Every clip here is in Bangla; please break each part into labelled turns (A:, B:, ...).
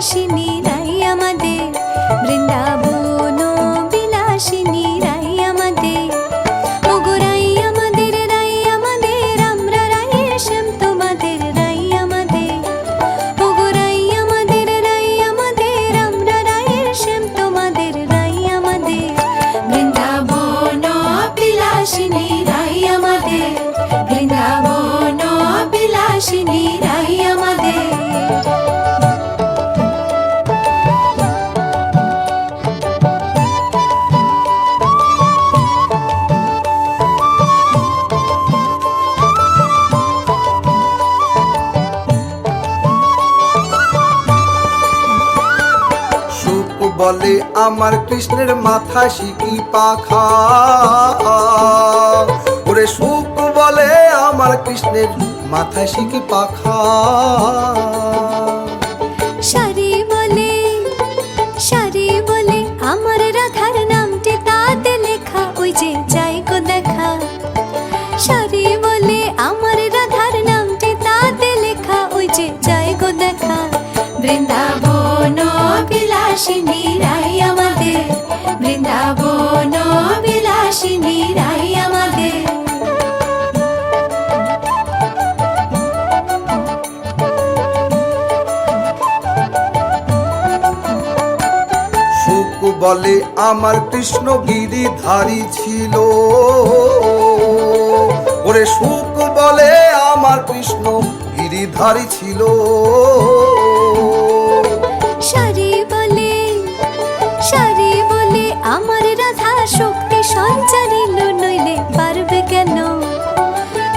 A: 心。বলে, আমার কৃষ্ণের মাথা শিকি পাখা। ওরে সুখ বলে, আমার কৃষ্ণের মাথা শিকি পাখা।
B: সারি বলে সারি বলে, আমার রাধার নামটি তাতে লেখা, ওই দেখা। সারি বলে, আমার রাধার নামটি তাতে লেখা, ওই দেখা। বৃন্দাবন রাই আমাদের। বৃন্দাবন রাই আমাদের।
A: সুখ বলে আমার কৃষ্ণ গিরিধারী ছিল। ওরে সুখ বলে আমার কৃষ্ণ গিরিধারী ছিল।
B: শক্তি সঞ্চারিল নইলে পারবে কেন?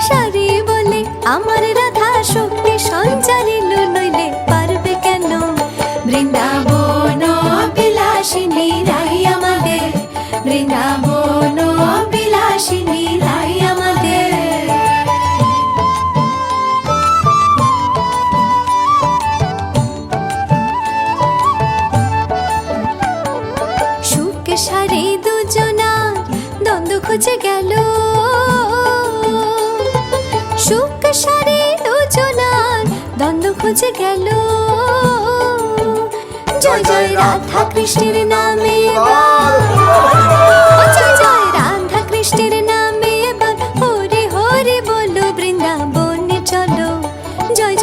B: সারি বলে আমার রাধা, শক্তি সঞ্চারিল নইলে পারবে কেন? বৃন্দাবন বিলাসিনী রাই আমাদের। বৃন্দাবন খুঁজে গেল। সুখ সারে দুজনার দ্বন্দ্ব খুঁজে গেল। জয় জয় রাধা কৃষ্ণের নামে জয় হরে হরে বলো বৃন্দাবনে চলো। জয়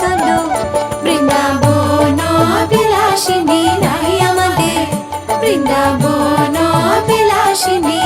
B: চলো। বৃন্দাবন বিলাসিনী রাই